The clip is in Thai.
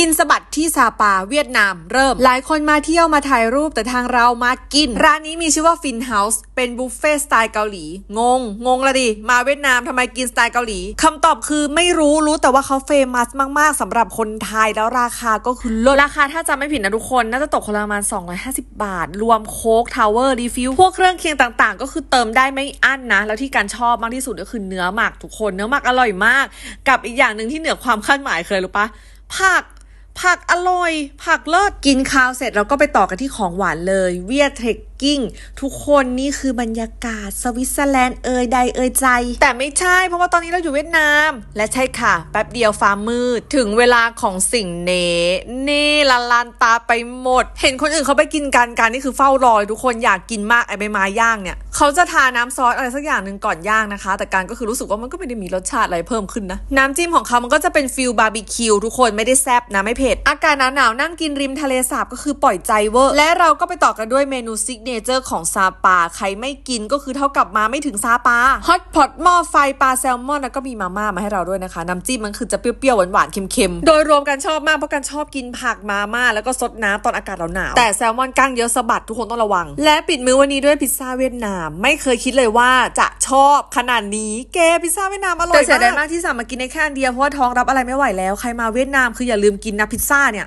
กินสะบัดที่ซาปาเวียดนามเริ่ม หลายคนมาเที่ยวมาถ่ายรูปแต่ทางเรามากิน ร้านนี้มีชื่อว่าฟินเฮาส์เป็นบุฟเฟ่สไตล์เกาหลี งง งงละดิ มาเวียดนามทำไมกินสไตล์เกาหลีคำตอบคือไม่รู้รู้แต่ว่าเขาเฟมัสมาก ๆสำหรับคนไทยแล้วราคาก็คือลดราคาถ้าจำไม่ผิดนะทุกคน น่าจะตกคนละประมาณ 250 บาท รวมโค้กทาวเวอร์รีฟิลพวกเครื่องเคียงต่างๆ ก็คือเติมได้ไม่อั้นนะ แล้วที่การชอบมากที่สุดก็คือเนื้อหมักทุกคนเนื้อหมักอร่อยมาก กับอีกอย่างหนึ่งที่เหนือความคาดหมายเคยรู้ปะผัก ผักอร่อย ผักเลิศกินข้าวเสร็จเราก็ไปต่อกันที่ของหวานเลยเวียเทคกิ้ง ทุกคนนี่คือบรรยากาศสวิตเซอร์แลนด์เอ่ยใดเอ่ยใจ แต่ไม่ใช่เพราะว่าตอนนี้เราอยู่เวียดนาม และใช่ค่ะ แป๊บเดียวฟ้ามืด ถึงเวลาของสิ่งเนนี่ละลานตาไปหมด เห็นคนอื่นเขาไปกินกันการนี่คือเฝ้ารอยทุกคนอยากกินมากไอ้ใบไม้ย่างเนี่ยเขาจะทาน้ำซอสอะไรสักอย่างหนึ่งก่อนย่างนะคะ แต่การก็คือรู้สึกว่ามันก็ไม่ได้มีรสชาติอะไรเพิ่มขึ้นนะน้ำจิ้มของเขามันก็จะเป็นฟิลบาร์บีคิวทุกคนไม่ได้แซบนะไม่เผ็ดอากาศหนาวๆนั่งกินริมทะเลสาบก็คือปล่อยใจเวอร์และเราก็ไปต่อกันด้วยเมนูซิกเนเจอร์ของซาปา ใครไม่กินก็คือเท่ากับมาไม่ถึงซาปาฮอตพอตหม้อไฟปลาแซลมอนแล้วก็มีมาม่ามาให้เราด้วยนะคะ น้ำจิ้มมันคือจะเปรี้ยวๆหวานๆเค็มๆ โดยรวมกันชอบมากเพราะกันชอบกินผักมาม่าแล้วก็ซดน้ำตอนอากาศหนาวๆแต่แซลมอนก้างเยอะสะบัดทุกคนต้องระวัง และปิดมื้อวันนี้ด้วยพิซซ่าเวียดนาม ไม่เคยคิดเลยว่าจะชอบขนาดนี้แกพิซซ่าเวียดนามอร่อยมากแต่เสียดายมากที่สั่งมากินในแค่อันเดียวเพราะว่าท้องรับอะไรไม่ไหวแล้วใครมาเวียดนามคืออย่าลืมกินนะพิซซ่าเนี่ย